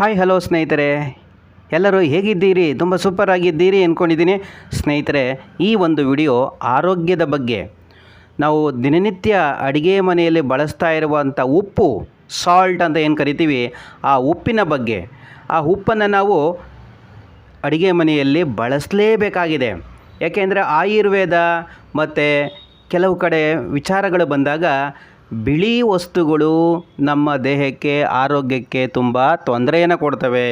Hi, hello ಸ್ನೇಹಿತರೆ. ಎಲ್ಲರೂ ಹೇಗಿದ್ದೀರಿ? ತುಂಬ ಸೂಪರ್ ಆಗಿದ್ದೀರಿ ಅಂದ್ಕೊಂಡಿದ್ದೀನಿ ಸ್ನೇಹಿತರೆ, ಈ ಒಂದು ವಿಡಿಯೋ ಆರೋಗ್ಯದ ಬಗ್ಗೆ. ನಾವು ದಿನನಿತ್ಯ ಅಡುಗೆ ಮನೆಯಲ್ಲಿ ಬಳಸ್ತಾ ಇರುವಂಥ ಉಪ್ಪು ಸಾಲ್ಟ್ ಅಂತ ಏನು ಕರಿತೀವಿ, ಆ ಉಪ್ಪಿನ ಬಗ್ಗೆ. ಆ ಉಪ್ಪನ್ನು ನಾವು ಅಡುಗೆ ಮನೆಯಲ್ಲಿ ಬಳಸಲೇಬೇಕಾಗಿದೆ. ಯಾಕೆಂದರೆ ಆಯುರ್ವೇದ ಮತ್ತು ಕೆಲವು ಕಡೆ ವಿಚಾರಗಳು ಬಂದಾಗ ಬಿಳಿ ವಸ್ತುಗಳು ನಮ್ಮ ದೇಹಕ್ಕೆ, ಆರೋಗ್ಯಕ್ಕೆ ತುಂಬ ತೊಂದರೆಯನ್ನು ಕೊಡ್ತವೆ.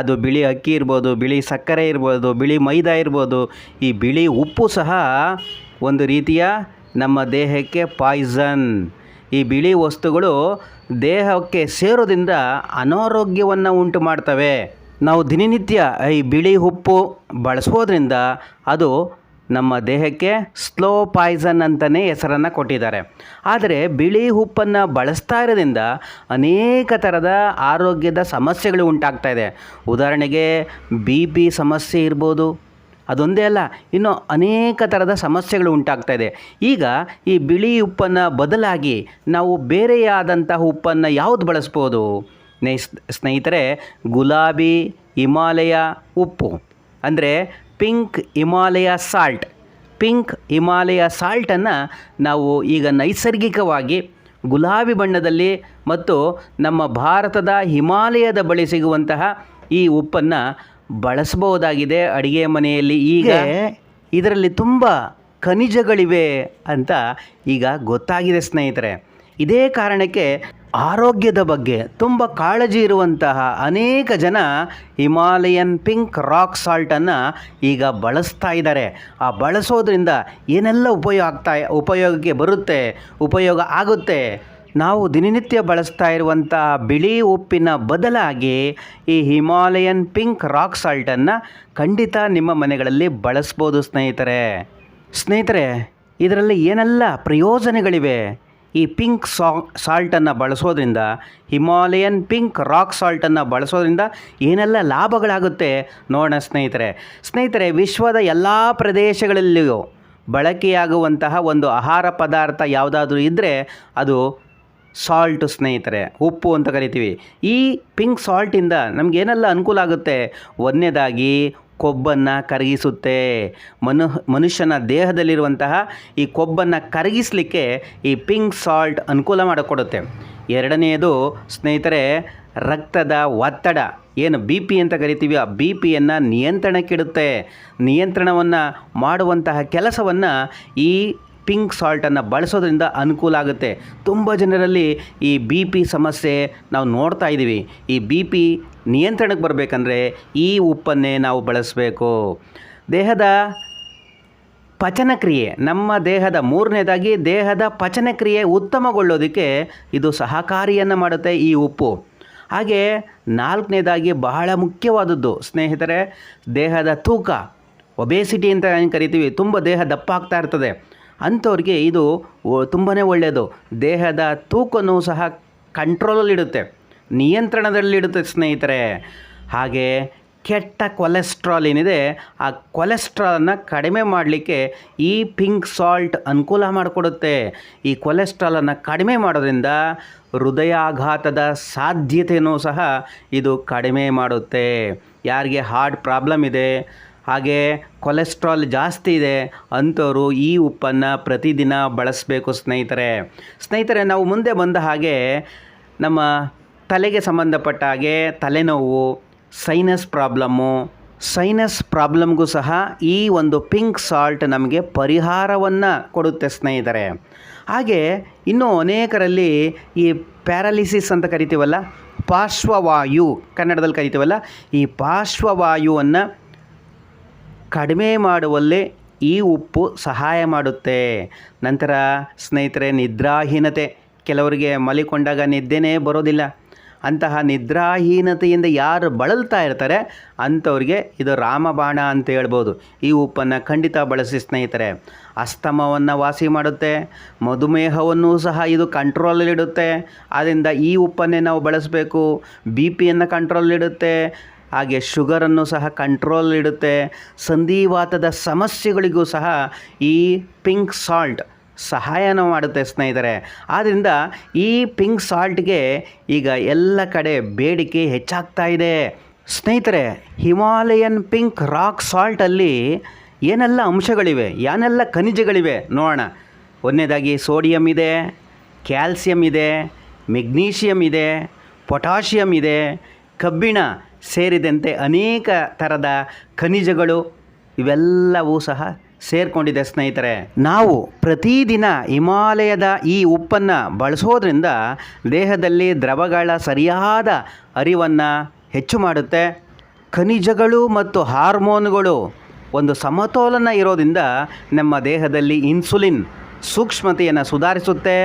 ಅದು ಬಿಳಿ ಅಕ್ಕಿ ಇರ್ಬೋದು, ಬಿಳಿ ಸಕ್ಕರೆ ಇರ್ಬೋದು, ಬಿಳಿ ಮೈದಾ ಇರ್ಬೋದು, ಈ ಬಿಳಿ ಉಪ್ಪು ಸಹ ಒಂದು ರೀತಿಯ ನಮ್ಮ ದೇಹಕ್ಕೆ ಪಾಯ್ಸನ್. ಈ ಬಿಳಿ ವಸ್ತುಗಳು ದೇಹಕ್ಕೆ ಸೇರೋದ್ರಿಂದ ಅನಾರೋಗ್ಯವನ್ನು ಉಂಟು ಮಾಡ್ತವೆ. ನಾವು ದಿನನಿತ್ಯ ಈ ಬಿಳಿ ಉಪ್ಪು ಬಳಸೋದ್ರಿಂದ ಅದು ನಮ್ಮ ದೇಹಕ್ಕೆ ಸ್ಲೋ ಪಾಯ್ಸನ್ ಅಂತಲೇ ಹೆಸರನ್ನು ಕೊಟ್ಟಿದ್ದಾರೆ. ಆದರೆ ಬಿಳಿ ಉಪ್ಪನ್ನು ಬಳಸ್ತಾ ಇರೋದ್ರಿಂದ ಅನೇಕ ಥರದ ಆರೋಗ್ಯದ ಸಮಸ್ಯೆಗಳು ಉಂಟಾಗ್ತಾ ಇದೆ. ಉದಾಹರಣೆಗೆ ಬಿ ಪಿ ಸಮಸ್ಯೆ ಇರ್ಬೋದು. ಅದೊಂದೇ ಅಲ್ಲ, ಇನ್ನು ಅನೇಕ ಥರದ ಸಮಸ್ಯೆಗಳು ಉಂಟಾಗ್ತಾ ಇದೆ. ಈಗ ಈ ಬಿಳಿ ಉಪ್ಪನ್ನು ಬದಲಾಗಿ ನಾವು ಬೇರೆಯಾದಂತಹ ಉಪ್ಪನ್ನು ಯಾವುದು ಬಳಸ್ಬೋದು? ಸ್ನೇಹಿತರೆ, ಗುಲಾಬಿ, ಹಿಮಾಲಯ ಉಪ್ಪು. ಅಂದರೆ pink Himalaya salt. Pink Himalaya ಸಾಲ್ಟನ್ನು ನಾವು ಈಗ ನೈಸರ್ಗಿಕವಾಗಿ ಗುಲಾಬಿ ಬಣ್ಣದಲ್ಲಿ ಮತ್ತು ನಮ್ಮ ಭಾರತದ ಹಿಮಾಲಯದ ಬಳಿ ಸಿಗುವಂತಹ ಈ ಉಪ್ಪನ್ನು ಬಳಸಬಹುದಾಗಿದೆ ಅಡುಗೆ ಮನೆಯಲ್ಲಿ. ಈಗ ಇದರಲ್ಲಿ ತುಂಬ ಖನಿಜಗಳಿವೆ ಅಂತ ಈಗ ಗೊತ್ತಾಗಿದೆ ಸ್ನೇಹಿತರೆ. ಇದೇ ಕಾರಣಕ್ಕೆ ಆರೋಗ್ಯದ ಬಗ್ಗೆ ತುಂಬ ಕಾಳಜಿ ಇರುವಂತಹ ಅನೇಕ ಜನ ಹಿಮಾಲಯನ್ ಪಿಂಕ್ ರಾಕ್ ಸಾಲ್ಟನ್ನು ಈಗ ಬಳಸ್ತಾ ಇದ್ದಾರೆ. ಆ ಬಳಸೋದ್ರಿಂದ ಏನೆಲ್ಲ ಉಪಯೋಗ ಆಗ್ತಾ, ಉಪಯೋಗಕ್ಕೆ ಬರುತ್ತೆ, ಉಪಯೋಗ ಆಗುತ್ತೆ? ನಾವು ದಿನನಿತ್ಯ ಬಳಸ್ತಾ ಇರುವಂಥ ಬಿಳಿ ಉಪ್ಪಿನ ಬದಲಾಗಿ ಈ ಹಿಮಾಲಯನ್ ಪಿಂಕ್ ರಾಕ್ ಸಾಲ್ಟನ್ನು ಖಂಡಿತ ನಿಮ್ಮ ಮನೆಗಳಲ್ಲಿ ಬಳಸ್ಬೋದು ಸ್ನೇಹಿತರೆ. ಸ್ನೇಹಿತರೆ, ಇದರಲ್ಲಿ ಏನೆಲ್ಲ ಪ್ರಯೋಜನಗಳಿವೆ? ಈ ಪಿಂಕ್ ಸಾ ಸಾಲ್ಟನ್ನು ಬಳಸೋದ್ರಿಂದ, ಹಿಮಾಲಯನ್ ಪಿಂಕ್ ರಾಕ್ ಸಾಲ್ಟನ್ನು ಬಳಸೋದ್ರಿಂದ ಏನೆಲ್ಲ ಲಾಭಗಳಾಗುತ್ತೆ ನೋಡೋಣ ಸ್ನೇಹಿತರೆ. ಸ್ನೇಹಿತರೆ, ವಿಶ್ವದ ಎಲ್ಲ ಪ್ರದೇಶಗಳಲ್ಲಿಯೂ ಬಳಕೆಯಾಗುವಂತಹ ಒಂದು ಆಹಾರ ಪದಾರ್ಥ ಯಾವುದಾದ್ರೂ ಇದ್ದರೆ ಅದು ಸಾಲ್ಟು ಸ್ನೇಹಿತರೆ. ಉಪ್ಪು ಅಂತ ಕರಿತೀವಿ. ಈ ಪಿಂಕ್ ಸಾಲ್ಟಿಂದ ನಮಗೇನೆಲ್ಲ ಅನುಕೂಲ ಆಗುತ್ತೆ? ಒಂದನೇದಾಗಿ ಕೊಬ್ಬನ್ನು ಕರಗಿಸುತ್ತೆ. ಮನು, ಮನುಷ್ಯನ ದೇಹದಲ್ಲಿರುವಂತಹ ಈ ಕೊಬ್ಬನ್ನು ಕರಗಿಸಲಿಕ್ಕೆ ಈ ಪಿಂಕ್ ಸಾಲ್ಟ್ ಅನುಕೂಲ ಮಾಡಿಕೊಡುತ್ತೆ. ಎರಡನೆಯದು ಸ್ನೇಹಿತರೆ, ರಕ್ತದ ಒತ್ತಡ. ಏನು ಬಿ ಪಿ ಅಂತ ಕರಿತೀವಿ, ಆ ಬಿ ಪಿಯನ್ನು ನಿಯಂತ್ರಣಕ್ಕಿಡುತ್ತೆ ನಿಯಂತ್ರಣವನ್ನು ಮಾಡುವಂತಹ ಕೆಲಸವನ್ನು ಈ ಪಿಂಕ್ ಸಾಲ್ಟನ್ನು ಬಳಸೋದ್ರಿಂದ ಅನುಕೂಲ ಆಗುತ್ತೆ. ತುಂಬ ಜನರಲ್ಲಿ ಈ ಬಿ ಪಿ ಸಮಸ್ಯೆ ನಾವು ನೋಡ್ತಾ ಇದ್ದೀವಿ. ಈ ಬಿ ಪಿ ನಿಯಂತ್ರಣಕ್ಕೆ ಬರಬೇಕಂದ್ರೆ ಈ ಉಪ್ಪನ್ನೇ ನಾವು ಬಳಸಬೇಕು. ದೇಹದ ಪಚನಕ್ರಿಯೆ, ನಮ್ಮ ದೇಹದ ಮೂರನೇದಾಗಿ ದೇಹದ ಪಚನಕ್ರಿಯೆ ಉತ್ತಮಗೊಳ್ಳೋದಕ್ಕೆ ಇದು ಸಹಕಾರಿಯನ್ನು ಮಾಡುತ್ತೆ ಈ ಉಪ್ಪು. ಹಾಗೆ ನಾಲ್ಕನೇದಾಗಿ ಬಹಳ ಮುಖ್ಯವಾದದ್ದು, ಸ್ನೇಹಿತರೆ, ದೇಹದ ತೂಕ. ಒಬೇಸಿಟಿ ಅಂತ ಏನು ಕರಿತೀವಿ, ತುಂಬ ದೇಹ ದಪ್ಪ ಆಗ್ತಾ ಇರ್ತದೆ. ಅಂಥವ್ರಿಗೆ ಇದು ತುಂಬಾ ಒಳ್ಳೆಯದು ದೇಹದ ತೂಕನೂ ಸಹ ಕಂಟ್ರೋಲಲ್ಲಿಡುತ್ತೆ. ನಿಯಂತ್ರಣದಲ್ಲಿಡುತ್ತೆ ಸ್ನೇಹಿತರೆ. ಹಾಗೆ ಕೆಟ್ಟ ಕೊಲೆಸ್ಟ್ರಾಲ್ ಏನಿದೆ, ಆ ಕೊಲೆಸ್ಟ್ರಾಲನ್ನು ಕಡಿಮೆ ಮಾಡಲಿಕ್ಕೆ ಈ ಪಿಂಕ್ ಸಾಲ್ಟ್ ಅನುಕೂಲ ಮಾಡಿಕೊಡುತ್ತೆ. ಈ ಕೊಲೆಸ್ಟ್ರಾಲನ್ನು ಕಡಿಮೆ ಮಾಡೋದ್ರಿಂದ ಹೃದಯಾಘಾತದ ಸಾಧ್ಯತೆಯೂ ಸಹ ಇದು ಕಡಿಮೆ ಮಾಡುತ್ತೆ. ಯಾರಿಗೆ ಹಾರ್ಟ್ ಪ್ರಾಬ್ಲಮ್ ಇದೆ ಹಾಗೆ ಕೊಲೆಸ್ಟ್ರಾಲ್ ಜಾಸ್ತಿ ಇದೆ ಅಂಥವರು ಈ ಉಪ್ಪನ್ನು ಪ್ರತಿದಿನ ಬಳಸಬೇಕು ಸ್ನೇಹಿತರೆ. ಸ್ನೇಹಿತರೆ, ನಾವು ಮುಂದೆ ಬಂದ ಹಾಗೆ ನಮ್ಮ ತಲೆಗೆ ಸಂಬಂಧಪಟ್ಟ ಹಾಗೆ ತಲೆನೋವು ಸೈನಸ್ ಪ್ರಾಬ್ಲಮ್ಮು ಸೈನಸ್ ಪ್ರಾಬ್ಲಮ್ಗೂ ಸಹ ಈ ಒಂದು ಪಿಂಕ್ ಸಾಲ್ಟ್ ನಮಗೆ ಪರಿಹಾರವನ್ನು ಕೊಡುತ್ತೆ ಸ್ನೇಹಿತರೆ. ಹಾಗೆ ಇನ್ನೂ ಅನೇಕರಲ್ಲಿ ಈ ಪ್ಯಾರಾಲಿಸಿಸ್ ಅಂತ ಕರಿತೀವಲ್ಲ, ಪಾರ್ಶ್ವವಾಯು, ಕನ್ನಡದಲ್ಲಿ ಕರಿತೀವಲ್ಲ, ಈ ಪಾರ್ಶ್ವವಾಯುವನ್ನು ಕಡಿಮೆ ಮಾಡುವಲ್ಲಿ ಈ ಉಪ್ಪು ಸಹಾಯ ಮಾಡುತ್ತೆ. ನಂತರ ಸ್ನೇಹಿತರೆ, ನಿದ್ರಾಹೀನತೆ. ಕೆಲವರಿಗೆ ಮಲಿಕೊಂಡಾಗ ನಿದ್ದೆನೇ ಬರೋದಿಲ್ಲ. ಅಂತಹ ನಿದ್ರಾಹೀನತೆಯಿಂದ ಯಾರು ಬಳಲ್ತಾ ಇರ್ತಾರೆ, ಅಂಥವ್ರಿಗೆ ಇದು ರಾಮಬಾಣ ಅಂತ ಹೇಳ್ಬೋದು. ಈ ಉಪ್ಪನ್ನು ಖಂಡಿತ ಬಳಸಿ ಸ್ನೇಹಿತರೆ. ಅಸ್ತಮವನ್ನು ವಾಸಿ ಮಾಡುತ್ತೆ. ಮಧುಮೇಹವನ್ನು ಸಹ ಇದು ಕಂಟ್ರೋಲಲ್ಲಿಡುತ್ತೆ. ಆದ್ದರಿಂದ ಈ ಉಪ್ಪನ್ನೇ ನಾವು ಬಳಸಬೇಕು. ಬಿ ಪಿಯನ್ನು ಕಂಟ್ರೋಲಿಡುತ್ತೆ ಹಾಗೆ ಶುಗರನ್ನು ಸಹ ಕಂಟ್ರೋಲ್ ಇಡುತ್ತೆ. ಸಂಧಿವಾತದ ಸಮಸ್ಯೆಗಳಿಗೂ ಸಹ ಈ ಪಿಂಕ್ ಸಾಲ್ಟ್ ಸಹಾಯನ ಮಾಡುತ್ತೆ ಸ್ನೇಹಿತರೆ. ಆದ್ದರಿಂದ ಈ ಪಿಂಕ್ ಸಾಲ್ಟ್ಗೆ ಈಗ ಎಲ್ಲ ಕಡೆ ಬೇಡಿಕೆ ಹೆಚ್ಚಾಗ್ತಾ ಇದೆ. ಸ್ನೇಹಿತರೆ, ಹಿಮಾಲಯನ್ ಪಿಂಕ್ ರಾಕ್ ಸಾಲ್ಟಲ್ಲಿ ಏನೆಲ್ಲ ಅಂಶಗಳಿವೆ? ಏನೆಲ್ಲ ಖನಿಜಗಳಿವೆ? ನೋಡೋಣ. ಒಂದನೇದಾಗಿ ಸೋಡಿಯಂ ಇದೆ ಕ್ಯಾಲ್ಸಿಯಂ ಇದೆ ಮೆಗ್ನೀಷಿಯಮ್ ಇದೆ ಪೊಟ್ಯಾಷಿಯಮ್ ಇದೆ, ಕಬ್ಬಿಣ. ಸೇರಿದಂತೆ ಅನೇಕ ಥರದ ಖನಿಜಗಳು ಇವೆಲ್ಲವೂ ಸಹ ಸೇರಿಕೊಂಡಿದೆ, ಸ್ನೇಹಿತರೆ. ನಾವು ಪ್ರತಿದಿನ ಹಿಮಾಲಯದ ಈ ಉಪ್ಪನ್ನು ಬಳಸೋದ್ರಿಂದ ದೇಹದಲ್ಲಿ ದ್ರವಗಳ ಸರಿಯಾದ ಅರಿವನ್ನು ಹೆಚ್ಚು ಮಾಡುತ್ತೆ. ಖನಿಜಗಳು ಮತ್ತು ಹಾರ್ಮೋನುಗಳು ಒಂದು ಸಮತೋಲನ ಇರೋದ್ರಿಂದ ನಮ್ಮ ದೇಹದಲ್ಲಿ ಇನ್ಸುಲಿನ್ ಸೂಕ್ಷ್ಮತೆಯನ್ನು ಸುಧಾರಿಸುತ್ತೆ.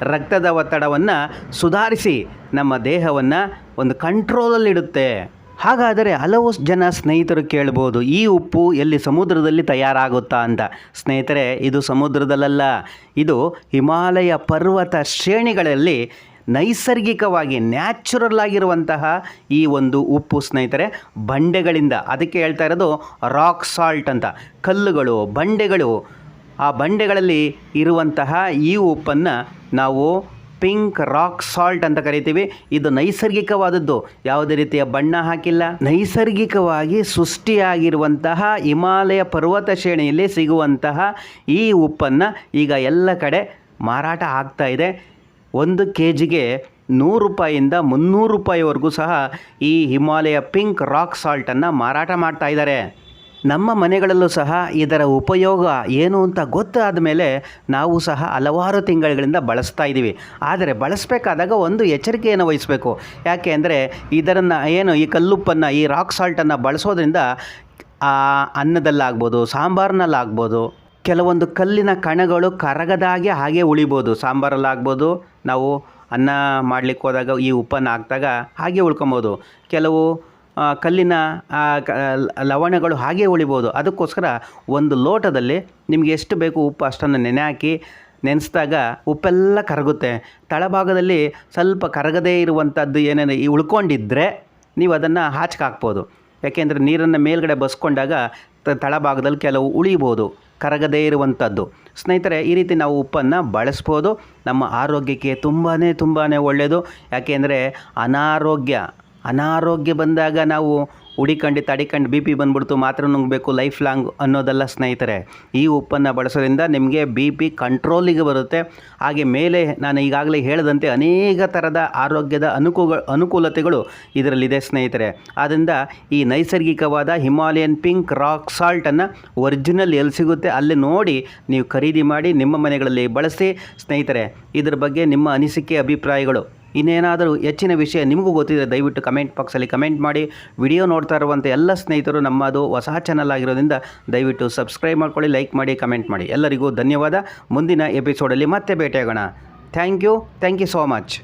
ರಕ್ತದ ಒತ್ತಡವನ್ನು ಸುಧಾರಿಸಿ ನಮ್ಮ ದೇಹವನ್ನು ಒಂದು ಕಂಟ್ರೋಲಲ್ಲಿಡುತ್ತೆ ಹಾಗಾದರೆ ಹಲವು ಜನ ಸ್ನೇಹಿತರು ಕೇಳ್ಬೋದು, ಈ ಉಪ್ಪು ಎಲ್ಲಿ ಸಮುದ್ರದಲ್ಲಿ ತಯಾರಾಗುತ್ತಾ ಅಂತ. ಸ್ನೇಹಿತರೆ, ಇದು ಸಮುದ್ರದಲ್ಲಲ್ಲ, ಇದು ಹಿಮಾಲಯ ಪರ್ವತ ಶ್ರೇಣಿಗಳಲ್ಲಿ ನೈಸರ್ಗಿಕವಾಗಿ ನ್ಯಾಚುರಲ್ ಆಗಿರುವಂತಹ ಈ ಒಂದು ಉಪ್ಪು ಸ್ನೇಹಿತರೆ. ಬಂಡೆಗಳಿಂದ, ಅದಕ್ಕೆ ಹೇಳ್ತಾ ಇರೋದು ರಾಕ್ ಸಾಲ್ಟ್ ಅಂತ. ಕಲ್ಲುಗಳು, ಬಂಡೆಗಳು, ಆ ಬಂಡೆಗಳಲ್ಲಿ ಇರುವಂತಹ ಈ ಉಪ್ಪನ್ನು ನಾವು ಪಿಂಕ್ ರಾಕ್ ಸಾಲ್ಟ್ ಅಂತ ಕರಿತೀವಿ. ಇದು ನೈಸರ್ಗಿಕವಾದದ್ದು. ಯಾವುದೇ ರೀತಿಯ ಬಣ್ಣ ಹಾಕಿಲ್ಲ. ನೈಸರ್ಗಿಕವಾಗಿ ಸೃಷ್ಟಿಯಾಗಿರುವಂತಹ ಹಿಮಾಲಯ ಪರ್ವತ ಶ್ರೇಣಿಯಲ್ಲಿ ಸಿಗುವಂತಹ ಈ ಉಪ್ಪನ್ನು ಈಗ ಎಲ್ಲ ಕಡೆ ಮಾರಾಟ ಆಗ್ತಾ ಇದೆ. ಒಂದು ಕೆ ಜಿಗೆ ನೂರು ರೂಪಾಯಿಂದ ಮುನ್ನೂರು ರೂಪಾಯಿವರೆಗೂ ಸಹ ಈ ಹಿಮಾಲಯ ಪಿಂಕ್ ರಾಕ್ ಸಾಲ್ಟನ್ನು ಮಾರಾಟ ಮಾಡ್ತಾ ಇದ್ದಾರೆ. ನಮ್ಮ ಮನೆಗಳಲ್ಲೂ ಸಹ ಇದರ ಉಪಯೋಗ ಏನು ಅಂತ ಗೊತ್ತಾದ ಮೇಲೆ ನಾವು ಸಹ ಹಲವಾರು ತಿಂಗಳುಗಳಿಂದ ಬಳಸ್ತಾ ಇದ್ದೀವಿ. ಆದರೆ ಬಳಸಬೇಕಾದಾಗ ಒಂದು ಎಚ್ಚರಿಕೆಯನ್ನು ವಹಿಸಬೇಕು. ಯಾಕೆ ಅಂದರೆ ಇದರನ್ನು ಏನು ಈ ಕಲ್ಲುಪ್ಪನ್ನು, ಈ ರಾಕ್ ಸಾಲ್ಟನ್ನು ಬಳಸೋದ್ರಿಂದ, ಆ, ಅನ್ನದಲ್ಲಾಗ್ಬೋದು, ಸಾಂಬಾರಿನಲ್ಲಾಗ್ಬೋದು, ಕೆಲವೊಂದು ಕಲ್ಲಿನ ಕಣಗಳು ಕರಗದಾಗೆ ಹಾಗೆ ಉಳಿಬೋದು. ಸಾಂಬಾರಲ್ಲಾಗ್ಬೋದು, ನಾವು ಅನ್ನ ಮಾಡಲಿಕ್ಕೆ ಹೋದಾಗ ಈ ಉಪ್ಪನ್ನು ಹಾಕಿದಾಗ ಹಾಗೆ ಉಳ್ಕೊಬೋದು. ಕೆಲವು ಕಲ್ಲಿನ ಲವಣಗಳು ಹಾಗೆ ಉಳಿಬೋದು. ಅದಕ್ಕೋಸ್ಕರ ಒಂದು ಲೋಟದಲ್ಲಿ ನಿಮಗೆ ಎಷ್ಟು ಬೇಕು ಉಪ್ಪು ಅಷ್ಟನ್ನು ನೆನೆ ಹಾಕಿ ನೆನೆಸಿದಾಗ ಉಪ್ಪೆಲ್ಲ ಕರಗುತ್ತೆ. ತಳಭಾಗದಲ್ಲಿ ಸ್ವಲ್ಪ ಕರಗದೇ ಇರುವಂಥದ್ದು ಏನೇನು ಈ ಉಳ್ಕೊಂಡಿದ್ದರೆ ನೀವು ಅದನ್ನು ಹಾಕ್ಬೋದು. ಯಾಕೆಂದರೆ ನೀರನ್ನು ಮೇಲ್ಗಡೆ ಬಸ್ಕೊಂಡಾಗ ತಳಭಾಗದಲ್ಲಿ ಕೆಲವು ಉಳಿಬೋದು, ಕರಗದೇ ಇರುವಂಥದ್ದು. ಸ್ನೇಹಿತರೆ, ಈ ರೀತಿ ನಾವು ಉಪ್ಪನ್ನು ಬಳಸ್ಬೋದು. ನಮ್ಮ ಆರೋಗ್ಯಕ್ಕೆ ತುಂಬಾ ತುಂಬಾ ಒಳ್ಳೆಯದು. ಯಾಕೆಂದರೆ ಅನಾರೋಗ್ಯ ಅನಾರೋಗ್ಯ ಬಂದಾಗ ನಾವು ಹುಡಿಕಂಡು, ತಡಿಕಂಡು, ಬಿ ಪಿ ಬಂದ್ಬಿಡ್ತು, ಮಾತ್ರ ನುಂಗಬೇಕು ಲೈಫ್ ಲಾಂಗ್ ಅನ್ನೋದಲ್ಲ ಸ್ನೇಹಿತರೆ. ಈ ಉಪ್ಪನ್ನು ಬಳಸೋದ್ರಿಂದ ನಿಮಗೆ ಬಿ ಪಿ ಕಂಟ್ರೋಲಿಗೆ ಬರುತ್ತೆ. ಹಾಗೆ ಮೇಲೆ ನಾನು ಈಗಾಗಲೇ ಹೇಳಿದಂತೆ ಅನೇಕ ಥರದ ಆರೋಗ್ಯದ ಅನುಕೂ ಅನುಕೂಲತೆಗಳು ಇದರಲ್ಲಿದೆ ಸ್ನೇಹಿತರೆ. ಆದ್ದರಿಂದ ಈ ನೈಸರ್ಗಿಕವಾದ ಹಿಮಾಲಯನ್ ಪಿಂಕ್ ರಾಕ್ ಸಾಲ್ಟನ್ನು ಒರಿಜಿನಲ್ ಎಲ್ಲಿ ಸಿಗುತ್ತೆ ಅಲ್ಲಿ ನೋಡಿ ನೀವು ಖರೀದಿ ಮಾಡಿ ನಿಮ್ಮ ಮನೆಗಳಲ್ಲಿ ಬಳಸಿ. ಸ್ನೇಹಿತರೆ, ಇದರ ಬಗ್ಗೆ ನಿಮ್ಮ ಅನಿಸಿಕೆ, ಅಭಿಪ್ರಾಯಗಳು? ಇನ್ನೇನಾದರೂ ಹೆಚ್ಚಿನ ವಿಷಯ ನಿಮಗೂ ಗೊತ್ತಿದೆ ದಯವಿಟ್ಟು ಕಮೆಂಟ್ ಬಾಕ್ಸಲ್ಲಿ ಕಮೆಂಟ್ ಮಾಡಿ. ವಿಡಿಯೋ ನೋಡ್ತಾ ಇರುವಂಥ ಎಲ್ಲ ಸ್ನೇಹಿತರು ನಮ್ಮದು ಹೊಸ ಚಾನಲ್ ಆಗಿರೋದ್ರಿಂದ ದಯವಿಟ್ಟು ಸಬ್ಸ್ಕ್ರೈಬ್ ಮಾಡ್ಕೊಳ್ಳಿ ಲೈಕ್ ಮಾಡಿ ಕಮೆಂಟ್ ಮಾಡಿ. ಎಲ್ಲರಿಗೂ ಧನ್ಯವಾದ. ಮುಂದಿನ ಎಪಿಸೋಡಲ್ಲಿ ಮತ್ತೆ ಭೇಟಿಯಾಗೋಣ. Thank you thank you so much